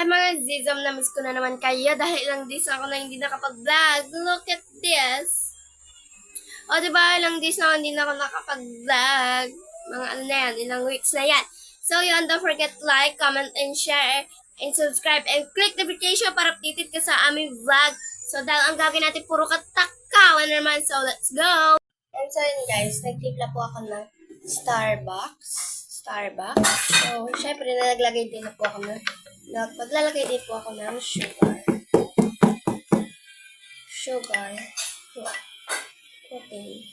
Hi mga Zizom, namiss ko na naman kayo dahil ilang days ako na hindi nakapag-vlog. Look at this. O diba, ilang days na ako hindi na ako nakapag-vlog. Mga ano na yan, ilang weeks na yan. So yun, don't forget like, comment, and share, and subscribe, and click notification para updated ka sa aming vlog. So dahil ang gagawin natin puro katakawan naman, so let's go! And so yun guys, nagtimpla po ako ng Starbucks. Starbucks. So, syempre, naglagay din na po ako ng Nag- Maglalagay din po ako ng sugar. Sugar. Protein.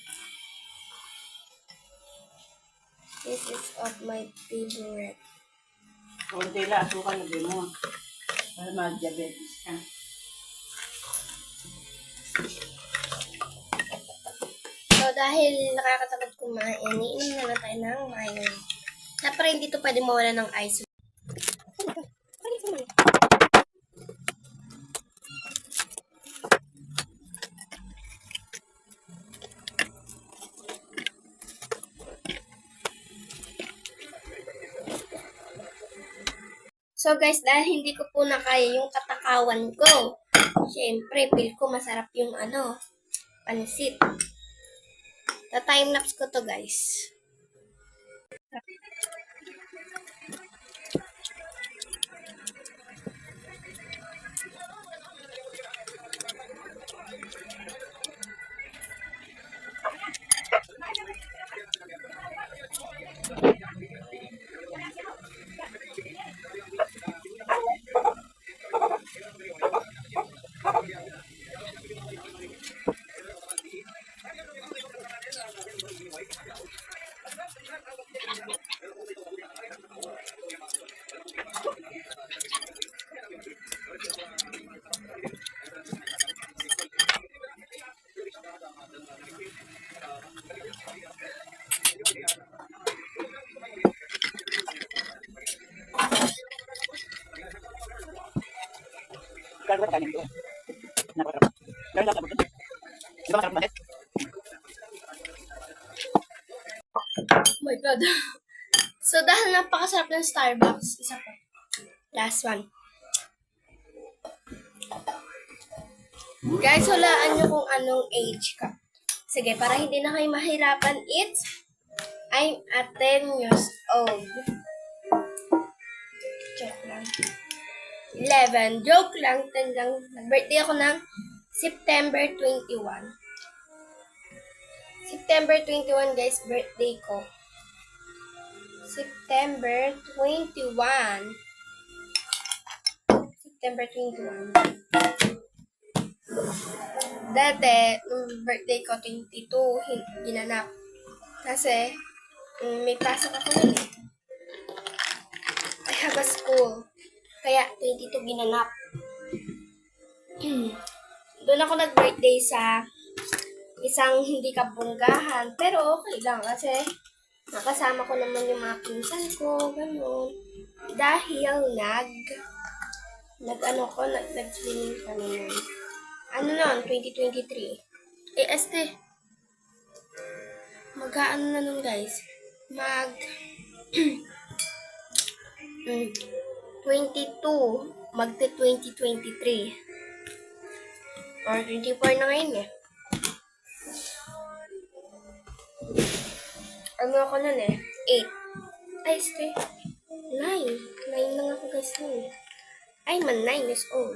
This is of my favorite. Kunti lang, asukan na din mo. Para ma-diabetes ka. So, dahil nakakatamad kumain, iinom na lang tayo ng mayonnaise. Dapat hindi to pwede mawala ng ice. So guys, dahil hindi ko po na kaya yung katakawan ko, syempre, feel ko masarap yung ano, pansit. Ta time lapse ko to guys. Kaya ba kanin ko? Napakarap. Kaya dapat mo. Di ba masarap bakit? Oh my God. So, dahil napakasarap ng Starbucks, isa pa. Last one. Guys, hulaan nyo kung anong age ka. Sige, para hindi na kayo mahirapan, it's I'm at 10 years old. Joke lang. 11. Joke lang. 10 lang. Nag-birthday ako ng September 21. September 21, guys, birthday ko. September 21. September 21. Dati, nung birthday ko, 22, hin- ginanap. Kasi, mm, may pasok ako nun eh. I have a school. Kaya, 22 ginanap. Doon ako nag-birthday sa isang hindi kabunggahan. Pero okay lang kasi nakasama ko naman yung mga pinsan ko, ganun. Dahil nag, nag ano ko, nag, nag-swimming kami nun. Ano nun, 2023. Eh, este, mag ano na nun guys, mag, mm, 22, magte 2023. Or 24 na ngayon eh. Ano ako nun eh? 8. Ay, stay. 9. 9 lang ako guys nun. Ay, man 9 years old.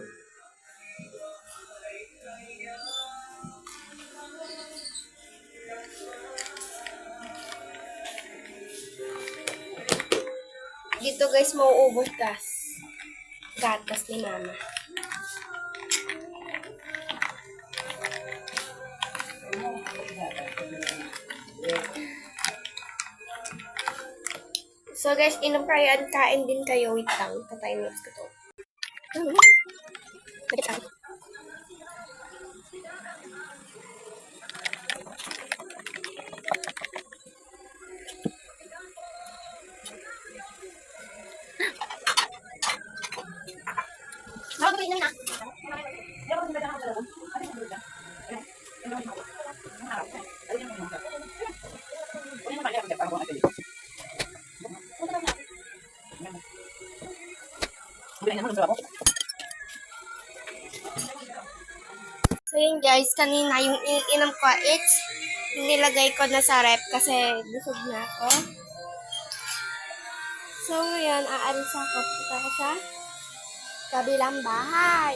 Dito guys, mauubos gas. Gatas ni mama. So guys, inom at kain din kayo. Wait lang, lapse ko to. So yun guys, kanina yung iniinom ko, it's nilagay ko na sa rep kasi busog na ako. So ngayon, aalis ako. Punta ako sa kabilang bahay.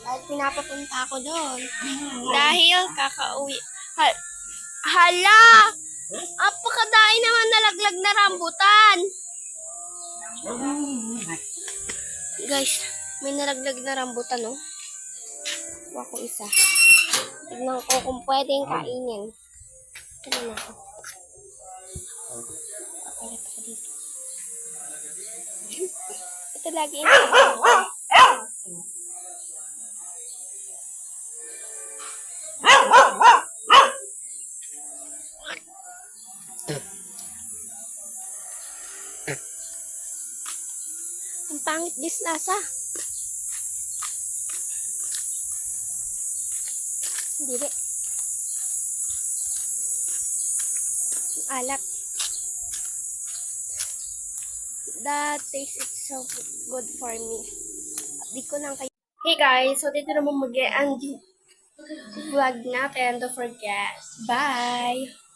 Dahil pinapapunta ako doon. Dahil kakauwi. Ha- Hala! Apakadai naman nalaglag na rambutan. Guys, may nalaglag na rambutan, oh. Kuha ko isa. Tignan ko kung pwedeng kainin. Tignan ako. Papalit ako dito. Ito lagi yung pangit this lasa. Ang Alat. That taste is so good for me. Di ko lang kayo. Hey guys, so dito naman mag-end vlog natin. Don't forget. Bye!